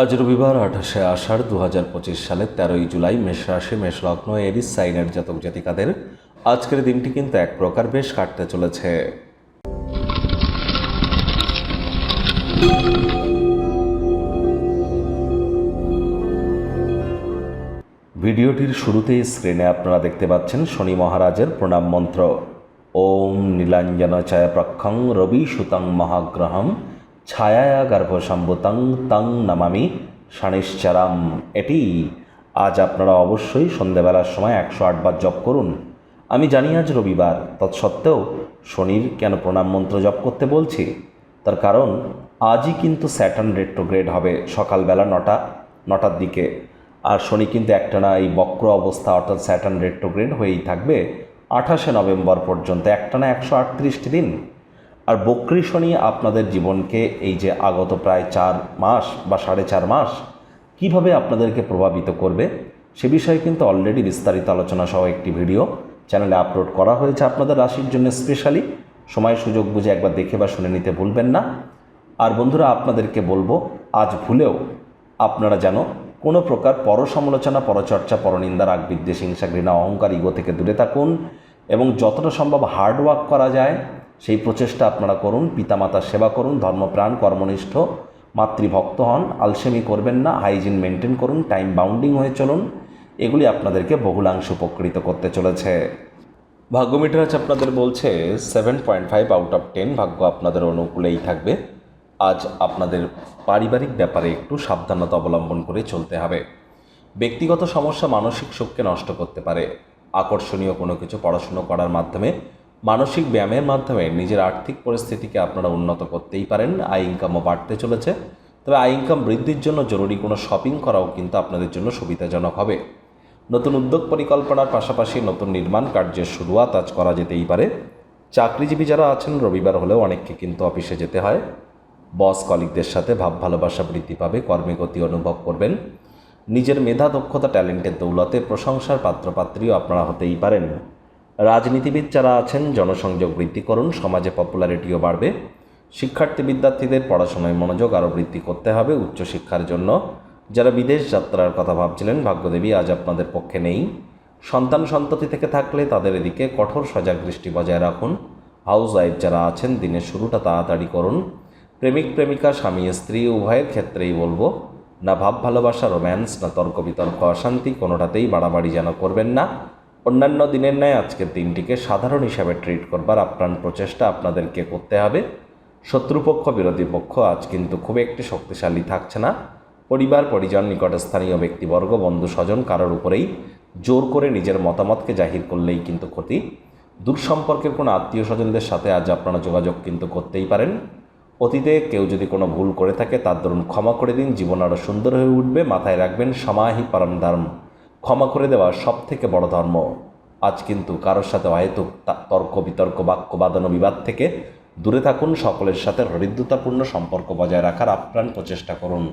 আজ রবিবার আঠাশে আষাঢ় দু হাজার পঁচিশ সালের তেরোই জুলাই মেষ রাশি, মেষ লগ্ন, এরিস, সাইনের জাতক জাতিকাদের আজকের দিনটি কিন্তু এক প্রকার বেশ কাটতে চলেছে। ভিডিওটির শুরুতেই স্ক্রিনে আপনারা দেখতে পাচ্ছেন শনি মহারাজের প্রণাম মন্ত্র। ওম নীলাঞ্জন ছায়া প্রক্ষং রবি সুতং মহাগ্রহম। ছায়া গর্ভসম্ভুতং তং নমামি শানিশ্চারাম এটি আজ আপনারা অবশ্যই সন্ধেবেলার সময় একশো আটবার জপ করুন। আমি জানি আজ রবিবার, তৎসত্ত্বেও শনির কেন প্রণাম মন্ত্র জপ করতে বলছি? তার কারণ, আজই কিন্তু স্যাটার্ন রেট্রোগ্রেড হবে সকালবেলা নটা, নটার দিকে। আর শনি কিন্তু একটানা এই বক্র অবস্থা অর্থাৎ স্যাটার্ন রেট্রোগ্রেড হয়েই থাকবে আঠাশে নভেম্বর পর্যন্ত, একটানা একশো আটত্রিশটি দিন। আর বক্রী শনি আপনাদের জীবনকে এই যে আগত প্রায় চার মাস বা সাড়ে চার মাস কীভাবে আপনাদেরকে প্রভাবিত করবে, সে বিষয়ে কিন্তু অলরেডি বিস্তারিত আলোচনা সহ একটি ভিডিও চ্যানেলে আপলোড করা হয়েছে আপনাদের রাশির জন্য স্পেশালি সময় সুযোগ বুঝে একবার দেখে বা শুনে নিতে ভুলবেন না। আর বন্ধুরা, আপনাদেরকে বলব, আজ ভুলেও আপনারা যেন কোনো প্রকার পরসমালোচনা, পরচর্চা, পরনিন্দা রাগ বিদ্বেষ হিংসা, ঘৃণা, অহংকার ইগো থেকে দূরে থাকুন এবং যতটা সম্ভব হার্ড ওয়ার্ক করা যায় সেই প্রচেষ্টা আপনারা করুন, পিতামাতার সেবা করুন, ধর্মপ্রাণ, কর্মনিষ্ঠ, মাতৃভক্ত হন, আলসেমি করবেন না, হাইজিন মেনটেন করুন, টাইম বাউন্ডিং হয়ে চলুন, এগুলি আপনাদেরকে বহুলাংশ উপকৃত করতে চলেছে। ভাগ্যমিটার আজ আপনাদের বলছে seven point five out of ten ভাগ্য আপনাদের অনুকূলেই থাকবে। আজ আপনাদের পারিবারিক ব্যাপারে একটু সাবধানতা অবলম্বন করে চলতে হবে। ব্যক্তিগত সমস্যা মানসিক সুখকে নষ্ট করতে পারে। আকর্ষণীয় কোনো কিছু পড়াশুনো করার মাধ্যমে মানসিক ব্যায়ামের মাধ্যমে নিজের আর্থিক পরিস্থিতিকে আপনারা উন্নত করতেই পারেন। আয় ইনকামও বাড়তে চলেছে। তবে আয় ইনকাম বৃদ্ধির জন্য জরুরি কোনো শপিং করাও কিন্তু আপনাদের জন্য সুবিধাজনক হবে। নতুন উদ্যোগ পরিকল্পনার পাশাপাশি নতুন নির্মাণ কার্যের শুরুয়াত আজ করা যেতেই পারে। চাকরিজীবী যারা আছেন, রবিবার হলেও অনেককে কিন্তু অফিসে যেতে হয়। বস কলিগদের সাথে ভাব ভালোবাসা বৃদ্ধি পাবে, কর্মে গতি অনুভব করবেন। নিজের মেধা, দক্ষতা, ট্যালেন্টের দৌলতে প্রশংসার পাত্রপাত্রীও আপনারা হতেই পারেন। রাজনীতিবিদ যারা আছেন, জনসংযোগ বৃদ্ধি করুন, সমাজে পপুলারিটিও বাড়বে। শিক্ষার্থী বিদ্যার্থীদের পড়াশোনায় মনোযোগ আরও বৃদ্ধি করতে হবে উচ্চশিক্ষার জন্য। যারা বিদেশ যাত্রার কথা ভাবছিলেন, ভাগ্যদেবী, আজ আপনাদের পক্ষে নেই। সন্তান সন্ততি থেকে থাকলে তাদের এদিকে কঠোর সজাগ দৃষ্টি বজায় রাখুন। হাউস ওয়াইফ যারা আছেন, দিনের শুরুটা তাড়াতাড়ি করুন। প্রেমিক, প্রেমিকা, স্বামী, স্ত্রী, উভয়ের ক্ষেত্রেই বলব, না ভাব ভালোবাসা, রোম্যান্স, না তর্ক বিতর্ক, অশান্তি, কোনোটাতেই বাড়াবাড়ি যেন করবেন না। অন্যান্য দিনের ন্যায় আজকের দিনটিকে সাধারণ হিসাবে ট্রিট করবার আপ্রাণ প্রচেষ্টা আপনাদেরকে করতে হবে। শত্রুপক্ষ, বিরোধী পক্ষ আজ কিন্তু খুব একটি শক্তিশালী থাকছে না। পরিবার, পরিজন, নিকটস্থানীয় ব্যক্তিবর্গ, বন্ধু, স্বজন কারোর উপরেই জোর করে নিজের মতামতকে জাহির করলেই কিন্তু ক্ষতি। দূর সম্পর্কের কোনো আত্মীয় স্বজনদের সাথে আজ আপনারা যোগাযোগ কিন্তু করতেই পারেন। অতীতে কেউ যদি কোনো ভুল করে থাকে, তার দরুন ক্ষমা করে দিন। জীবন আরও সুন্দর হয়ে উঠবে। মাথায় রাখবেন, সমাহি পরম ধর্ম। ক্ষমা করে দেওয়া সব থেকে বড় ধর্ম। আজ কিন্তু কারোর সাথে অহেতুক তর্ক, বিতর্ক, বাক্য, বাদানো, বিবাদ থেকে দূরে থাকুন, সকলের সাথে হৃদ্যতাপূর্ণ সম্পর্ক বজায় রাখার আপ্রাণ প্রচেষ্টা করুন।